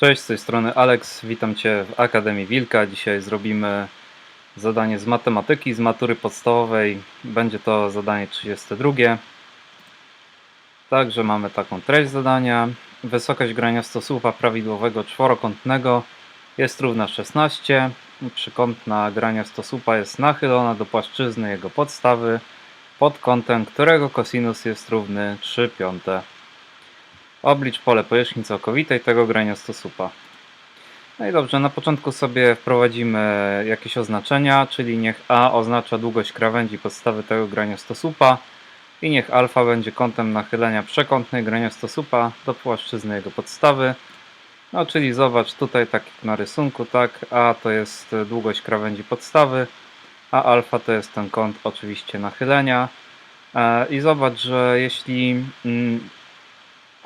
Cześć, z tej strony Alex, witam Cię w Akademii Wilka. Dzisiaj zrobimy zadanie z matematyki, z matury podstawowej. Będzie to zadanie 32. Także mamy taką treść zadania. Wysokość grania stosłupa prawidłowego czworokątnego jest równa 16. Przykątna grania stosłupa jest nachylona do płaszczyzny jego podstawy pod kątem, którego kosinus jest równy 3 piąte. Oblicz pole powierzchni całkowitej tego grania stosupa. No i dobrze, na początku sobie wprowadzimy jakieś oznaczenia, czyli niech A oznacza długość krawędzi podstawy tego grania stosupa i niech alfa będzie kątem nachylenia przekątnej grania stosupa do płaszczyzny jego podstawy. No czyli zobacz tutaj tak na rysunku, tak, A to jest długość krawędzi podstawy, a alfa to jest ten kąt oczywiście nachylenia. E, I zobacz, że jeśli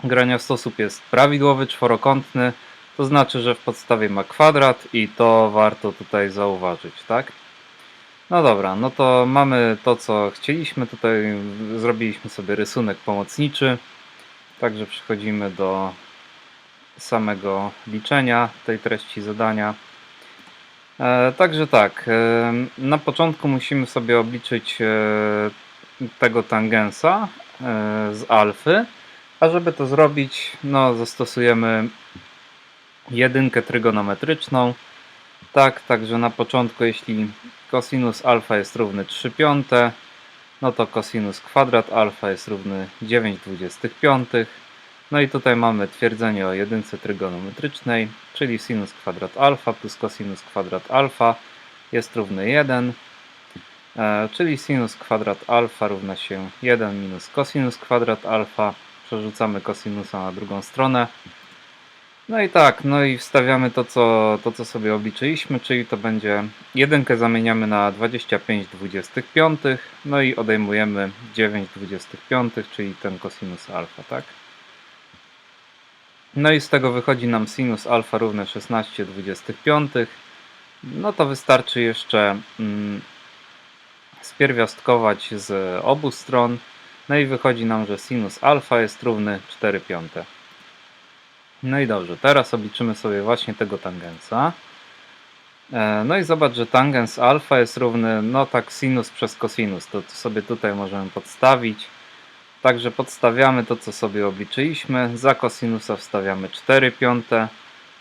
grania sposób jest prawidłowy, czworokątny, to znaczy, że w podstawie ma kwadrat i to warto tutaj zauważyć, tak? No dobra, no to mamy to, co chcieliśmy. Tutaj zrobiliśmy sobie rysunek pomocniczy. Także przechodzimy do samego liczenia tej treści zadania. E, także tak, e, na początku musimy sobie obliczyć e, tego tangensa z alfy. A żeby to zrobić, no zastosujemy jedynkę trygonometryczną. Tak, także na początku, jeśli cosinus alfa jest równy 3 piąte, no to cosinus kwadrat alfa jest równy 9 25. No i tutaj mamy twierdzenie o jedynce trygonometrycznej, czyli sinus kwadrat alfa plus cosinus kwadrat alfa jest równy 1, e, czyli sinus kwadrat alfa równa się 1 minus cosinus kwadrat alfa przerzucamy kosinusa na drugą stronę. No i tak, no i wstawiamy to co, to, co sobie obliczyliśmy, czyli to będzie jedynkę zamieniamy na 25 25, no i odejmujemy 9 25, czyli ten kosinus alfa, tak? No i z tego wychodzi nam sinus alfa równe 16 25. No to wystarczy jeszcze mm, spierwiastkować z obu stron. No i wychodzi nam, że sinus alfa jest równy 4 piąte. No i dobrze, teraz obliczymy sobie właśnie tego tangensa. E, no i zobacz, że tangens alfa jest równy, no tak sinus przez cosinus, to sobie tutaj możemy podstawić. Także podstawiamy to, co sobie obliczyliśmy. Za kosinusa wstawiamy 4 piąte.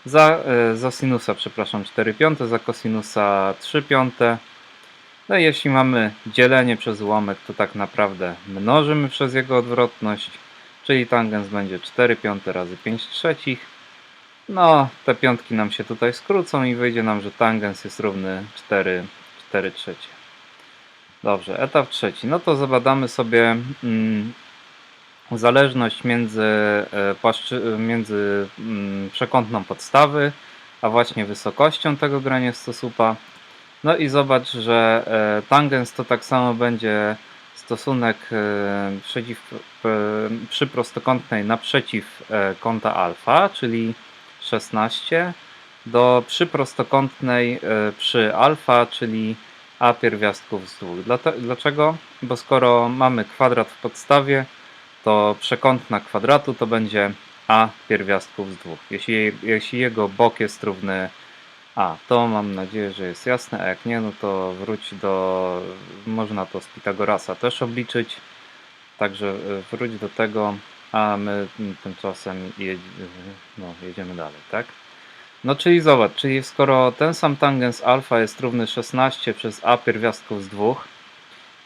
Za, e, za sinusa, przepraszam, 4 piąte, za kosinusa 3 piąte. No i jeśli mamy dzielenie przez ułamek, to tak naprawdę mnożymy przez jego odwrotność, czyli tangens będzie 4 piąte razy 5 trzecich. No, te piątki nam się tutaj skrócą i wyjdzie nam, że tangens jest równy 4, 4 trzecie. Dobrze, etap trzeci. No to zabadamy sobie mm, zależność między, płaszczy, między mm, przekątną podstawy, a właśnie wysokością tego stosupa. No i zobacz, że e, tangens to tak samo będzie stosunek e, przeciw, e, przy prostokątnej naprzeciw kąta alfa, czyli 16, do przy prostokątnej przy alfa, czyli a pierwiastków z dwóch. Dlaczego? Bo skoro mamy kwadrat w podstawie, to przekątna kwadratu to będzie a pierwiastków z dwóch. Jeśli, jeśli jego bok jest równy a, to mam nadzieję, że jest jasne, a jak nie, no to wróć do... Można to z Pitagorasa też obliczyć. Także e, wróć do tego, a my tymczasem no, jedziemy dalej, tak? No czyli zobacz, czyli skoro ten sam tangens alfa jest równy 16 przez a pierwiastków z 2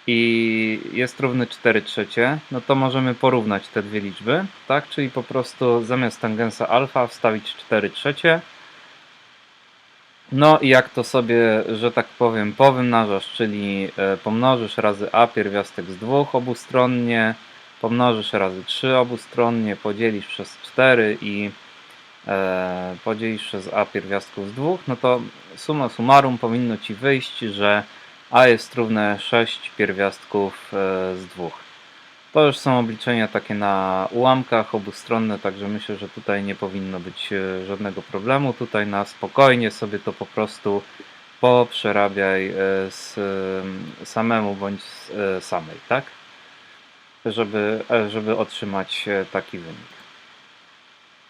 i jest równy 4 trzecie, no to możemy porównać te dwie liczby, tak? Czyli po prostu zamiast tangensa alfa wstawić 4 trzecie, no i jak to sobie, że tak powiem, powymnażasz, czyli e, pomnożysz razy a pierwiastek z dwóch obustronnie, pomnożysz razy 3 obustronnie, podzielisz przez 4 i e, podzielisz przez a pierwiastków z dwóch, no to summa summarum powinno Ci wyjść, że a jest równe 6 pierwiastków e, z dwóch. To już są obliczenia takie na ułamkach obustronne, także myślę, że tutaj nie powinno być e, żadnego problemu. Tutaj na spokojnie sobie to po prostu poprzerabiaj e, z e, samemu bądź z samej, tak? Żeby, żeby otrzymać taki wynik.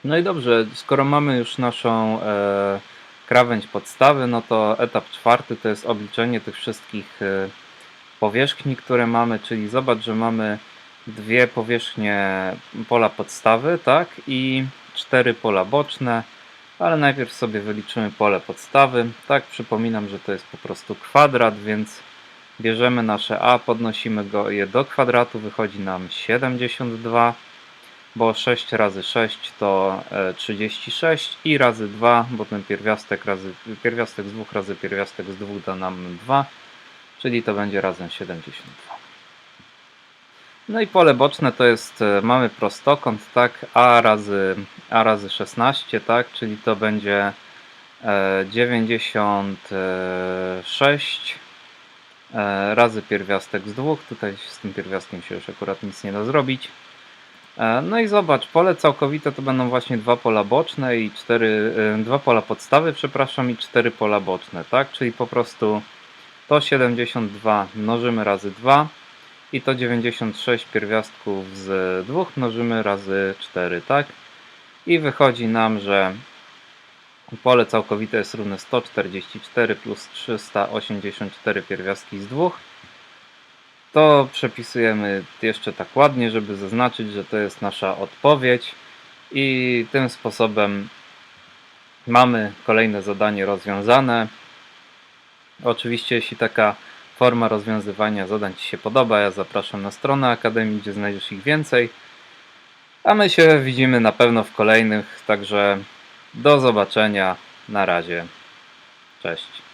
No i dobrze, skoro mamy już naszą e, krawędź podstawy, no to etap czwarty to jest obliczenie tych wszystkich e, powierzchni, które mamy, czyli zobacz, że mamy dwie powierzchnie pola podstawy, tak, i cztery pola boczne, ale najpierw sobie wyliczymy pole podstawy. Tak, przypominam, że to jest po prostu kwadrat, więc bierzemy nasze a, podnosimy go je do kwadratu, wychodzi nam 72 bo 6 razy 6 to e, 36 i razy 2, bo ten pierwiastek, razy, pierwiastek z 2 razy pierwiastek z 2 da nam 2, czyli to będzie razem 72. No i pole boczne to jest, e, mamy prostokąt, tak, a razy, a razy 16, tak, czyli to będzie e, 96 e, razy pierwiastek z 2, tutaj z tym pierwiastkiem się już akurat nic nie da zrobić. E, No i zobacz, pole całkowite to będą właśnie dwa pola boczne i cztery, e, dwa pola podstawy, przepraszam, i cztery pola boczne, tak? Czyli po prostu to 72 mnożymy razy 2 i to 96 pierwiastków z 2 mnożymy razy 4, tak? I wychodzi nam, że pole całkowite jest równe 144 plus 384 pierwiastki z 2 to przepisujemy jeszcze tak ładnie, żeby zaznaczyć, że to jest nasza odpowiedź i tym sposobem mamy kolejne zadanie rozwiązane. Oczywiście, jeśli taka forma rozwiązywania zadań Ci się podoba, ja zapraszam na stronę Akademii, gdzie znajdziesz ich więcej. A my się widzimy na pewno w kolejnych, także do zobaczenia. Na razie. Cześć.